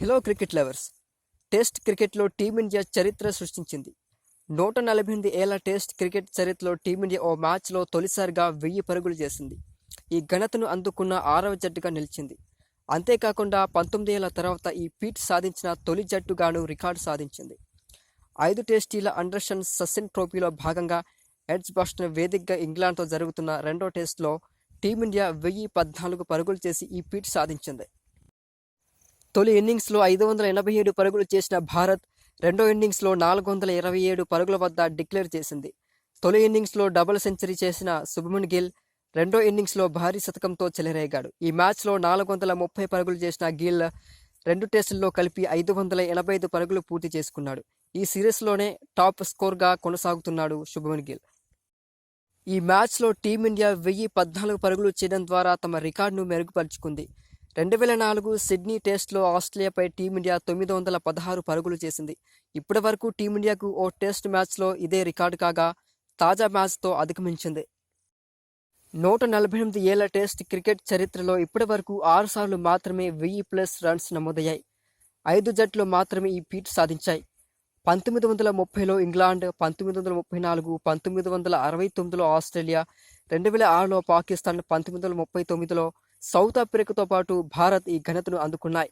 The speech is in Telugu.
హలో క్రికెట్ లవర్స్ టెస్ట్ క్రికెట్లో టీమిండియా చరిత్ర సృష్టించింది. నూట నలభై ఎనిమిది ఏళ్ళ టెస్ట్ క్రికెట్ చరిత్రలో టీమిండియా ఓ మ్యాచ్లో తొలిసారిగా వెయ్యి పరుగులు చేసింది. ఈ ఘనతను అందుకున్న ఆరవ జట్టుగా నిలిచింది. అంతేకాకుండా పంతొమ్మిది ఏళ్ళ తర్వాత ఈ పీట్ సాధించిన తొలి జట్టుగాను రికార్డు సాధించింది. ఐదు టెస్టీల అండర్షన్ సస్సెన్ ట్రోఫీలో భాగంగా ఎడ్జ్ బాస్టన్ వేదికగా ఇంగ్లాండ్తో జరుగుతున్న రెండో టెస్ట్లో టీమిండియా వెయ్యి పద్నాలుగు పరుగులు చేసి ఈ పీట్ సాధించింది. తొలి ఇన్నింగ్స్లో ఐదు వందల ఎనభై ఏడు పరుగులు చేసిన భారత్ రెండో ఇన్నింగ్స్లో నాలుగు వందల ఇరవై ఏడు పరుగుల వద్ద డిక్లేర్ చేసింది. తొలి ఇన్నింగ్స్లో డబుల్ సెంచరీ చేసిన శుభమన్ గిల్ రెండో ఇన్నింగ్స్లో భారీ శతకంతో చెలరేగాడు. ఈ మ్యాచ్లో నాలుగు వందల ముప్పై పరుగులు చేసిన గిల్ రెండు టెస్టుల్లో కలిపి ఐదు వందల ఎనభై ఐదు పరుగులు పూర్తి చేసుకున్నాడు. ఈ సిరీస్లోనే టాప్ స్కోర్గా కొనసాగుతున్నాడు శుభమన్ గిల్. ఈ మ్యాచ్లో టీమిండియా వెయ్యి పద్నాలుగు పరుగులు చేయడం ద్వారా తమ రికార్డును మెరుగుపరుచుకుంది. రెండు వేల నాలుగు సిడ్నీ టెస్ట్లో ఆస్ట్రేలియాపై టీమిండియా తొమ్మిది వందల పదహారు పరుగులు చేసింది. ఇప్పటి వరకు టీమిండియాకు ఓ టెస్ట్ మ్యాచ్లో ఇదే రికార్డు కాగా తాజా మ్యాచ్తో అధిగమించింది. నూట నలభై ఎనిమిది ఏళ్ళ టెస్ట్ క్రికెట్ చరిత్రలో ఇప్పటి వరకు ఆరు సార్లు మాత్రమే వెయ్యి ప్లస్ రన్స్ నమోదయ్యాయి. ఐదు జట్లు మాత్రమే ఈ పీట్ సాధించాయి. పంతొమ్మిది వందల ముప్పైలో ఇంగ్లాండ్ పంతొమ్మిది వందల ముప్పై నాలుగు పంతొమ్మిది వందల అరవై తొమ్మిదిలో ఆస్ట్రేలియా రెండు వేల ఆరులో పాకిస్తాన్ పంతొమ్మిది వందల ముప్పై తొమ్మిదిలో సౌత్ ఆఫ్రికాతో పాటు భారత్ ఈ ఘనతను అందుకున్నాయి.